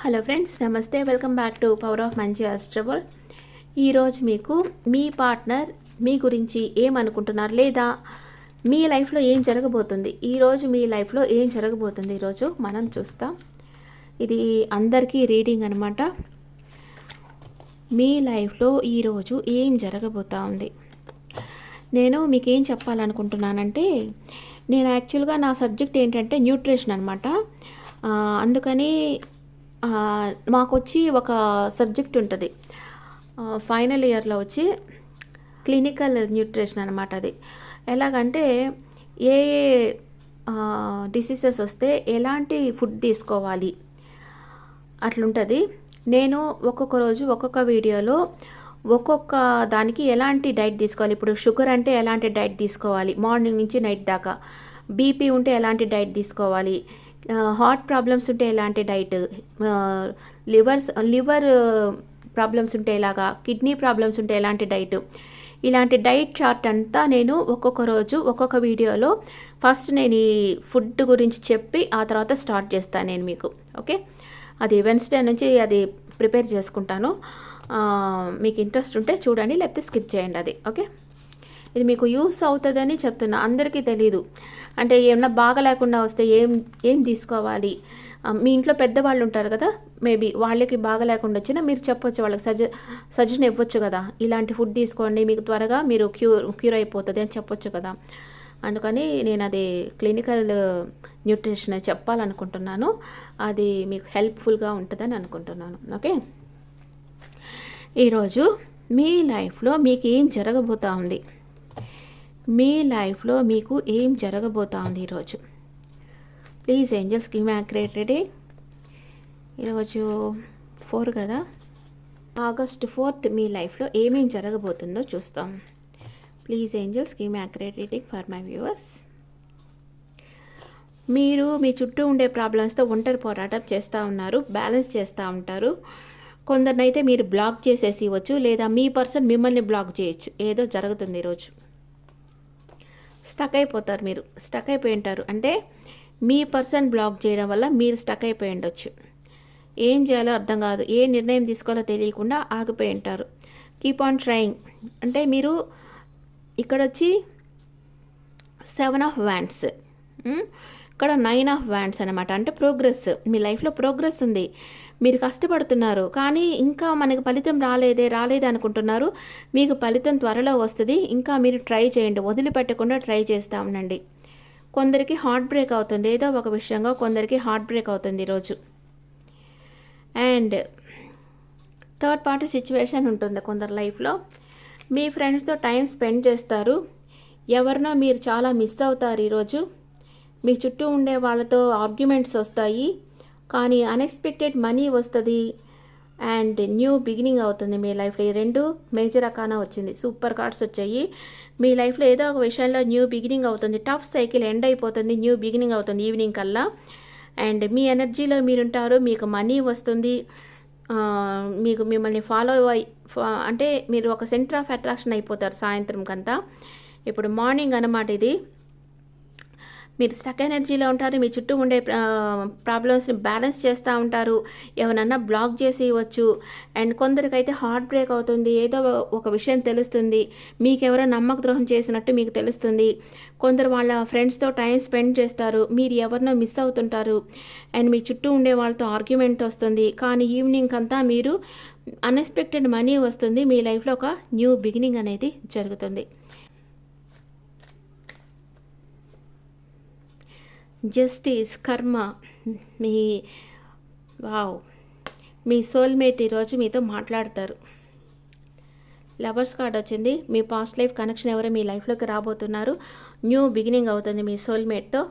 Hello friends నమస్తే. Welcome back to power of మంచి అస్ట్రబుల్. ఈరోజు మీకు మీ పార్ట్నర్ మీ గురించి ఏమనుకుంటున్నారు లేదా మీ లైఫ్లో ఏం జరగబోతుంది? ఈరోజు మీ లైఫ్లో ఏం జరగబోతుంది? ఈరోజు మనం చూస్తాం. ఇది అందరికీ రీడింగ్ అనమాట మీ లైఫ్లో ఈరోజు ఏం జరగబోతా ఉంది? నేను మీకు ఏం చెప్పాలనుకుంటున్నానంటే నేను యాక్చువల్గా నా సబ్జెక్ట్ ఏంటంటే న్యూట్రిషన్ అనమాట అందుకని మాకొచ్చి మాకు వచ్చి ఒక సబ్జెక్ట్ ఉంటుంది. ఫైనల్ ఇయర్లో వచ్చి క్లినికల్ న్యూట్రిషన్ అనమాట అది. ఎలాగంటే ఏ ఏ డిసీజెస్ వస్తే ఎలాంటి ఫుడ్ తీసుకోవాలి అట్లుంటుంది. నేను ఒక్కొక్క రోజు ఒక్కొక్క వీడియోలో ఒక్కొక్క దానికి ఎలాంటి డైట్ తీసుకోవాలి. ఇప్పుడు షుగర్ అంటే ఎలాంటి డైట్ తీసుకోవాలి? మార్నింగ్ నుంచి నైట్ దాకా. బీపీ ఉంటే ఎలాంటి డైట్ తీసుకోవాలి? హార్ట్ ప్రాబ్లమ్స్ ఉంటే ఎలాంటి డైట్? లివర్స్ లివర్ ప్రాబ్లమ్స్ ఉంటే ఎలాగా? కిడ్నీ ప్రాబ్లమ్స్ ఉంటే ఎలాంటి డైట్? ఇలాంటి డైట్ చార్ట్ అంతా నేను ఒక్కొక్క రోజు ఒక్కొక్క వీడియోలో ఫస్ట్ నేను ఈ ఫుడ్ గురించి చెప్పి ఆ తర్వాత స్టార్ట్ చేస్తాను నేను మీకు. ఓకే? అది వెన్స్డే నుంచి అది ప్రిపేర్ చేసుకుంటాను. మీకు ఇంట్రెస్ట్ ఉంటే చూడండి లేకపోతే స్కిప్ చేయండి అది. ఓకే? ఇది మీకు యూస్ అవుతుందని చెప్తున్నా. అందరికీ తెలీదు. అంటే ఏమన్నా బాగా లేకుండా వస్తే ఏం ఏం తీసుకోవాలి? మీ ఇంట్లో పెద్దవాళ్ళు ఉంటారు కదా మేబీ వాళ్ళకి బాగా లేకుండా వచ్చినా మీరు చెప్పొచ్చు వాళ్ళకి సజ సజెషన్ ఇవ్వచ్చు కదా. ఇలాంటి ఫుడ్ తీసుకోండి మీకు త్వరగా మీరు క్యూర్ క్యూర్ అయిపోతుంది అని చెప్పొచ్చు కదా. అందుకని నేను అది క్లినికల్ న్యూట్రిషన్ చెప్పాలనుకుంటున్నాను. అది మీకు హెల్ప్ఫుల్గా ఉంటుందని అనుకుంటున్నాను. ఓకే? ఈరోజు మీ లైఫ్లో మీకు ఏం జరగబోతా ఉంది? మీ లైఫ్లో మీకు ఏం జరగబోతోంది ఈరోజు? Please angels give accurate ready. ఈరోజు ఫోర్ కదా? ఆగస్ట్ ఫోర్త్ మీ లైఫ్లో ఏమేం జరగబోతుందో చూస్తాం. Please angels give accurate reading for my viewers. మీరు మీ చుట్టూ ఉండే ప్రాబ్లమ్స్తో ఒంటరి పోరాటం చేస్తూ ఉన్నారు బ్యాలెన్స్ చేస్తూ ఉంటారు. కొందరినైతే మీరు బ్లాక్ చేసేసి ఇవ్వచ్చు లేదా మీ పర్సన్ మిమ్మల్ని బ్లాక్ చేయొచ్చు. ఏదో జరుగుతుంది ఈరోజు. స్టక్ అయిపోతారు మీరు. స్టక్ అయిపోయి ఉంటారు. అంటే మీ పర్సన్ బ్లాక్ చేయడం వల్ల మీరు స్టక్ అయిపోయి ఉండొచ్చు. ఏం చేయాలో అర్థం కాదు. ఏ నిర్ణయం తీసుకోవాలో తెలియకుండా ఆగిపోయి ఉంటారు. కీప్ ఆన్ ట్రయింగ్ అంటే మీరు ఇక్కడ వచ్చి సెవెన్ ఆఫ్ వ్యాండ్స్ ఇక్కడ నైన్ ఆఫ్ వ్యాండ్స్ అనమాట అంటే ప్రోగ్రెస్ మీ లైఫ్లో ప్రోగ్రెస్ ఉంది. మీరు కష్టపడుతున్నారు కానీ ఇంకా మనకు ఫలితం రాలేదే రాలేదే అనుకుంటున్నారు. మీకు ఫలితం త్వరలో వస్తుంది. ఇంకా మీరు ట్రై చేయండి వదిలిపెట్టకుండా ట్రై చేస్తూ ఉండండి కొందరికి హార్ట్ బ్రేక్ అవుతుంది. ఏదో ఒక విషయంగా కొందరికి హార్ట్ బ్రేక్ అవుతుంది ఈరోజు. అండ్ థర్డ్ పార్టీ సిచ్యువేషన్ ఉంటుంది కొందరు లైఫ్లో. మీ ఫ్రెండ్స్తో టైం స్పెండ్ చేస్తారు. ఎవరినో మీరు చాలా మిస్ అవుతారు ఈరోజు. మీ చుట్టూ ఉండే వాళ్ళతో ఆర్గ్యుమెంట్స్ వస్తాయి. కానీ అన్ఎక్స్పెక్టెడ్ మనీ వస్తుంది అండ్ న్యూ బిగినింగ్ అవుతుంది మీ లైఫ్లో ఈ రెండు మేజర్ అకానా వచ్చింది. సూపర్ కార్డ్స్ వచ్చాయి. మీ లైఫ్లో ఏదో ఒక విషయంలో న్యూ బిగినింగ్ అవుతుంది. టఫ్ సైకిల్ ఎండ్ అయిపోతుంది. న్యూ బిగినింగ్ అవుతుంది ఈవినింగ్ కల్లా. అండ్ మీ ఎనర్జీలో మీరుంటారు. మీకు మనీ వస్తుంది. మీకు మిమ్మల్ని ఫాలో అయి అంటే మీరు ఒక సెంటర్ ఆఫ్ అట్రాక్షన్ అయిపోతారు సాయంత్రం కంతా. ఇప్పుడు మార్నింగ్ అనమాట ఇది. మీరు స్టక్ ఎనర్జీలో ఉంటారు మీ చుట్టూ ఉండే ప్రాబ్లమ్స్ని బ్యాలెన్స్ చేస్తూ ఉంటారు ఎవరన్నా బ్లాక్ చేసి ఇవ్వచ్చు అండ్ కొందరికైతే హార్ట్ బ్రేక్ అవుతుంది ఏదో ఒక విషయం తెలుస్తుంది మీకు ఎవరో నమ్మక ద్రోహం చేసినట్టు మీకు తెలుస్తుంది కొందరు వాళ్ళ ఫ్రెండ్స్తో టైం స్పెండ్ చేస్తారు మీరు ఎవరినో మిస్ అవుతుంటారు అండ్ మీ చుట్టూ ఉండే వాళ్ళతో ఆర్గ్యుమెంట్ వస్తుంది కానీ ఈవినింగ్ అంతా మీరు అన్ఎక్స్పెక్టెడ్ మనీ వస్తుంది మీ లైఫ్లో ఒక న్యూ బిగినింగ్ అనేది జరుగుతుంది. జస్టిస్ కర్మ మీ వావ్ మీ సోల్మేట్ ఈరోజు మీతో మాట్లాడతారు. లవర్స్ కార్డ్ వచ్చింది. మీ పాస్ట్ లైఫ్ కనెక్షన్ ఎవరో మీ లైఫ్లోకి రాబోతున్నారు? న్యూ బిగినింగ్ అవుతుంది మీ సోల్మేట్తో.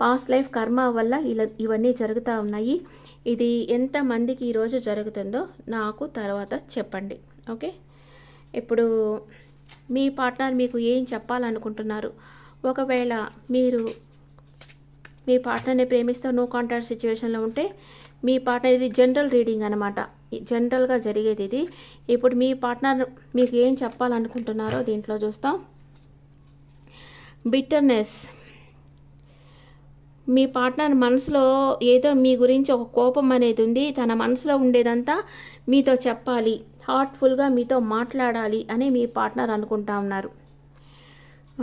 పాస్ట్ లైఫ్ కర్మ వల్ల ఇలా ఇవన్నీ జరుగుతూ ఉన్నాయి. ఇది ఎంతమందికి ఈరోజు జరుగుతుందో నాకు తర్వాత చెప్పండి. ఓకే? ఇప్పుడు మీ పార్ట్నర్ మీకు ఏం చెప్పాలనుకుంటున్నారు? ఒకవేళ మీరు మీ పార్ట్నర్ని ప్రేమిస్తూ నో కాంటాక్ట్ సిచ్యువేషన్లో ఉంటే మీ పార్ట్నర్ ఇది జనరల్ రీడింగ్ అనమాట జనరల్గా జరిగేది ఇది. ఇప్పుడు మీ పార్ట్నర్ మీకు ఏం చెప్పాలనుకుంటున్నారో దీంట్లో చూస్తాం. బిట్టర్నెస్ మీ పార్ట్నర్ మనసులో ఏదో మీ గురించి ఒక కోపం అనేది ఉంది. తన మనసులో ఉండేదంతా మీతో చెప్పాలి. హార్ట్ఫుల్గా మీతో మాట్లాడాలి అని మీ పార్ట్నర్ అనుకుంటా ఉన్నారు.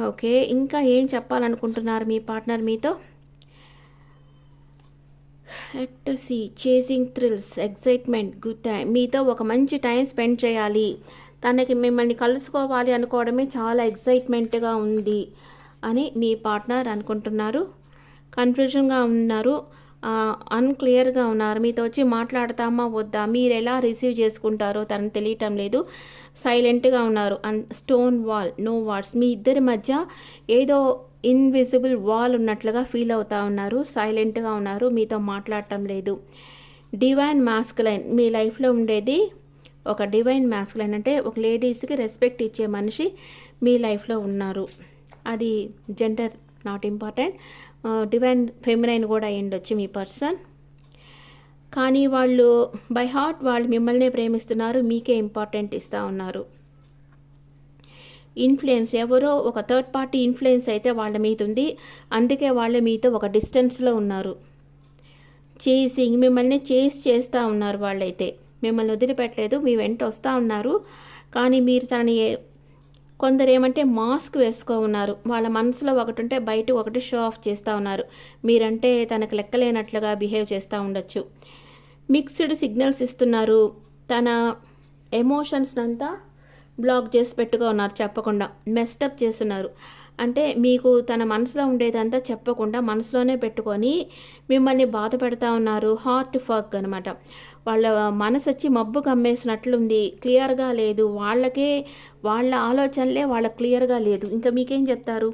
ఓకే. ఇంకా ఏం చెప్పాలనుకుంటున్నారు మీ పార్ట్నర్ మీతో? Ecstasy chasing thrills excitement good time మీతో ఒక మంచి టైం స్పెండ్ చేయాలి. తనకి మిమ్మల్ని కలుసుకోవాలి అనుకోవడమే చాలా ఎక్సైట్మెంట్గా ఉంది అని మీ పార్ట్నర్ అనుకుంటున్నారు. కన్ఫ్యూజన్గా ఉన్నారు. అన్క్లియర్గా ఉన్నారు. మీతో వచ్చి మాట్లాడతామా వద్దా? మీరు ఎలా రిసీవ్ చేసుకుంటారో తనకు తెలియటం లేదు. సైలెంట్గా ఉన్నారు. Un stone wall no what's మీ ఇద్దరి మధ్య ఏదో ఇన్విజిబుల్ వాల్ ఉన్నట్లుగా ఫీల్ అవుతా ఉన్నారు సైలెంట్గా ఉన్నారు మీతో మాట్లాడటం లేదు. డివైన్ మాస్క్లైన్ మీ లైఫ్లో ఉండేది ఒక డివైన్ మాస్క్లైన్ అంటే ఒక లేడీస్కి రెస్పెక్ట్ ఇచ్చే మనిషి మీ లైఫ్లో ఉన్నారు. అది gender not important divine feminine కూడా అయ్యిండొచ్చు మీ పర్సన్ కానీ వాళ్ళు బై హార్ట్ వాళ్ళు మిమ్మల్నే ప్రేమిస్తున్నారు మీకే ఇంపార్టెంట్ ఇస్తూ ఉన్నారు. ఇన్ఫ్లుయెన్స్ ఎవరో ఒక థర్డ్ పార్టీ ఇన్ఫ్లుయెన్స్ అయితే వాళ్ళ మీద ఉంది. అందుకే వాళ్ళ మీతో ఒక డిస్టెన్స్లో ఉన్నారు. చేసింగ్ మిమ్మల్ని చేసి చేస్తూ ఉన్నారు వాళ్ళైతే. మిమ్మల్ని వదిలిపెట్టలేదు మీ వెంట వస్తూ ఉన్నారు. కానీ మీరు తనని ఏ- కొందరు ఏమంటే మాస్క్ వేసుకో ఉన్నారు. వాళ్ళ మనసులో ఒకటి ఉంటే బయట ఒకటి షో ఆఫ్ చేస్తూ ఉన్నారు. మీరంటే తనకు లెక్కలేనట్లుగా బిహేవ్ చేస్తూ ఉండొచ్చు. మిక్స్డ్ సిగ్నల్స్ ఇస్తున్నారు. తన ఎమోషన్స్ అంతా బ్లాక్ చేసి పెట్టుగా ఉన్నారు చెప్పకుండా. మెస్టప్ చేస్తున్నారు. అంటే మీకు తన మనసులో ఉండేదంతా చెప్పకుండా మనసులోనే పెట్టుకొని మిమ్మల్ని బాధ పెడతా ఉన్నారు హార్ట్ ఫర్క్ అనమాట వాళ్ళ మనసు వచ్చి మబ్బు కమ్మేసినట్లుంది క్లియర్గా లేదు. వాళ్ళకే వాళ్ళ ఆలోచనలే వాళ్ళకి క్లియర్గా లేదు. ఇంకా మీకేం చెప్తారు?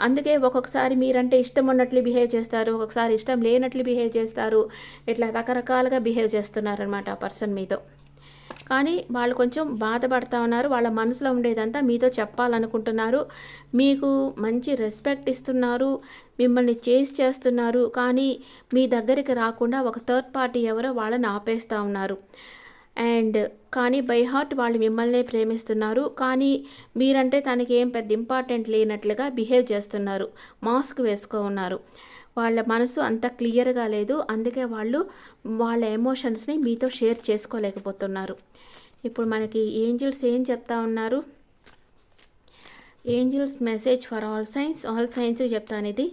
అందుకే ఒక్కొక్కసారి మీరంటే ఇష్టం ఉన్నట్లు బిహేవ్ చేస్తారు ఒక్కొక్కసారి ఇష్టం లేనట్లు బిహేవ్ చేస్తారు. ఇట్లా రకరకాలుగా బిహేవ్ చేస్తున్నారనమాట ఆ పర్సన్ మీతో. కానీ వాళ్ళు కొంచెం బాధపడతా ఉన్నారు. వాళ్ళ మనసులో ఉండేదంతా మీతో చెప్పాలనుకుంటున్నారు. మీకు మంచి రెస్పెక్ట్ ఇస్తున్నారు. మిమ్మల్ని చేసి చేస్తున్నారు. కానీ మీ దగ్గరికి రాకుండా ఒక థర్డ్ పార్టీ ఎవరో వాళ్ళని ఆపేస్తూ ఉన్నారు. అండ్ కానీ బై హార్ట్ వాళ్ళు మిమ్మల్నే ప్రేమిస్తున్నారు. కానీ మీరంటే తనకి ఏం పెద్ద ఇంపార్టెంట్ లేనట్లుగా బిహేవ్ చేస్తున్నారు. మాస్క్ వేసుకో ఉన్నారు. వాళ్ళ మనసు అంత క్లియర్గా లేదు. అందుకే వాళ్ళు వాళ్ళ ఎమోషన్స్ని మీతో షేర్ చేసుకోలేకపోతున్నారు. ఇప్పుడు మనకి ఏంజిల్స్ ఏం చెప్తా ఉన్నారు? Angels message for all signs. All signs చెప్తాను ఇది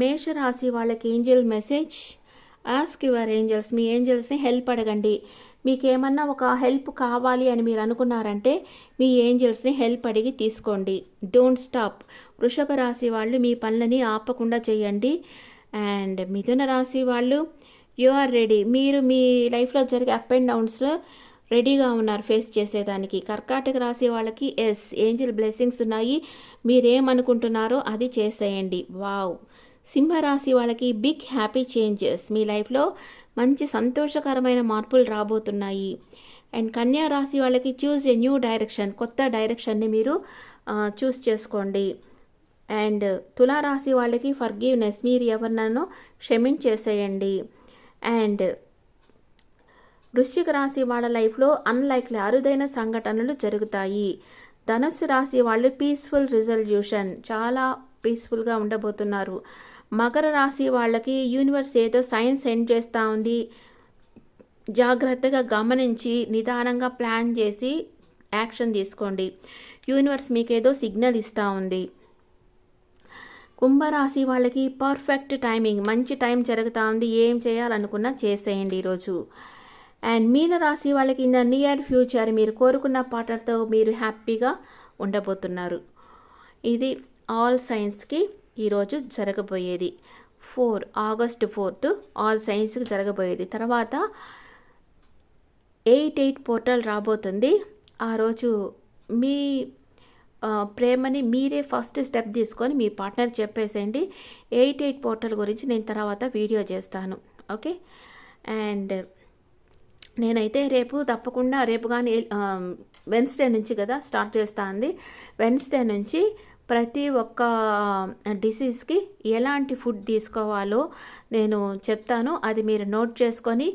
మేషరాశి వాళ్ళకి angel message ask your angels మీ ఏంజల్స్ని హెల్ప్ అడగండి. మీకేమన్నా ఒక హెల్ప్ కావాలి అని మీరు అనుకున్నారంటే మీ ఏంజల్స్ని హెల్ప్ అడిగి తీసుకోండి. డోంట్ స్టాప్ వృషభ రాశి వాళ్ళు మీ పనులని ఆపకుండా చేయండి. అండ్ మిథున రాశి వాళ్ళు యు ఆర్ రెడీ మీరు మీ లైఫ్లో జరిగే అప్ అండ్ డౌన్స్ రెడీగా ఉన్నారు ఫేస్ చేసేదానికి. కర్కాటక రాశి వాళ్ళకి ఎస్ ఏంజల్ బ్లెస్సింగ్స్ ఉన్నాయి. మీరేమనుకుంటున్నారో అది చేసేయండి. వావ్ సింహరాశి వాళ్ళకి బిగ్ హ్యాపీ చేంజెస్ మీ లైఫ్లో మంచి సంతోషకరమైన మార్పులు రాబోతున్నాయి. అండ్ కన్యా రాశి వాళ్ళకి చూస్ ఏ న్యూ డైరెక్షన్ కొత్త డైరెక్షన్ని మీరు చూస్ చేసుకోండి. అండ్ తులారాశి వాళ్ళకి ఫర్గివ్నెస్ మీరు ఎవరినో క్షమించేసేయండి. అండ్ వృశ్చిక రాశి వాళ్ళ లైఫ్లో అన్లైక్లీ అరుదైన సంఘటనలు జరుగుతాయి. ధనుస్సు రాశి వాళ్ళు పీస్ఫుల్ రిజల్యూషన్ చాలా పీస్ఫుల్గా ఉండబోతున్నారు. మకర రాశి వాళ్ళకి యూనివర్స్ ఏదో సైన్స్ సెండ్ చేస్తూ ఉంది. జాగ్రత్తగా గమనించి నిదానంగా ప్లాన్ చేసి యాక్షన్ తీసుకోండి. యూనివర్స్ మీకు ఏదో సిగ్నల్ ఇస్తూ ఉంది. కుంభరాశి వాళ్ళకి పర్ఫెక్ట్ టైమింగ్ మంచి టైం జరుగుతూ ఉంది. ఏం చేయాలనుకున్నా చేసేయండి ఈరోజు. అండ్ మీన రాశి వాళ్ళకి ఇన్ ద నియర్ ఫ్యూచర్ మీరు కోరుకున్న పాటలతో మీరు హ్యాపీగా ఉండబోతున్నారు. ఇది ఆల్ సైన్స్కి ఈరోజు జరగబోయేది. ఫోర్ ఆగస్ట్ ఫోర్త్ ఆల్ సైన్స్కి జరగబోయేది. తర్వాత ఎయిట్ ఎయిట్ పోర్టల్ రాబోతుంది. ఆ రోజు మీ ప్రేమని మీరే ఫస్ట్ స్టెప్ తీసుకొని మీ పార్ట్నర్ చెప్పేసేయండి. ఎయిట్ ఎయిట్ పోర్టల్ గురించి నేను తర్వాత వీడియో చేస్తాను. ఓకే? అండ్ నేనైతే రేపు తప్పకుండా రేపు కానీ వెన్స్డే నుంచి కదా స్టార్ట్ చేస్తా ఉంది వెన్స్డే నుంచి ప్రతి ఒక్క డిసీజ్కి ఎలాంటి ఫుడ్ తీసుకోవాలో నేను చెప్తాను. అది మీరు నోట్ చేసుకొని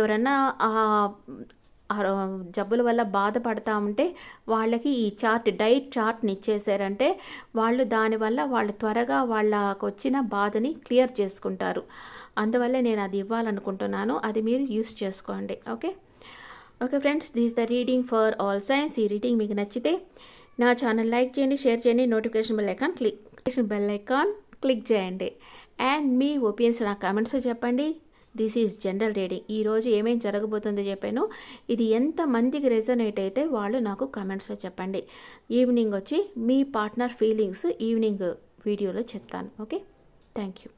ఎవరన్నా జబ్బుల వల్ల బాధపడతా ఉంటే వాళ్ళకి ఈ చార్ట్ డైట్ చార్ట్ని ఇచ్చేసారంటే వాళ్ళు దానివల్ల వాళ్ళు త్వరగా వాళ్ళకు వచ్చిన బాధని క్లియర్ చేసుకుంటారు. అందువల్ల నేను అది ఇవ్వాలనుకుంటున్నాను. అది మీరు యూస్ చేసుకోండి. Okay okay friends this the reading for all signs ఈ రీడింగ్ మీకు నచ్చితే నా ఛానల్ లైక్ చేయండి షేర్ చేయండి notification bell icon click notification bell icon click చేయండి. అండ్ మీ ఒపీనియన్స్ నా కామెంట్స్లో చెప్పండి. This is general reading. ఈరోజు ఏమేం జరగబోతుందో చెప్పాను. ఇది ఎంతమందికి రెజనేట్ అయితే వాళ్ళు నాకు కామెంట్స్లో చెప్పండి. ఈవినింగ్ వచ్చి మీ పార్ట్నర్ ఫీలింగ్స్ ఈవినింగ్ వీడియోలో చెప్తాను. ఓకే? Thank you.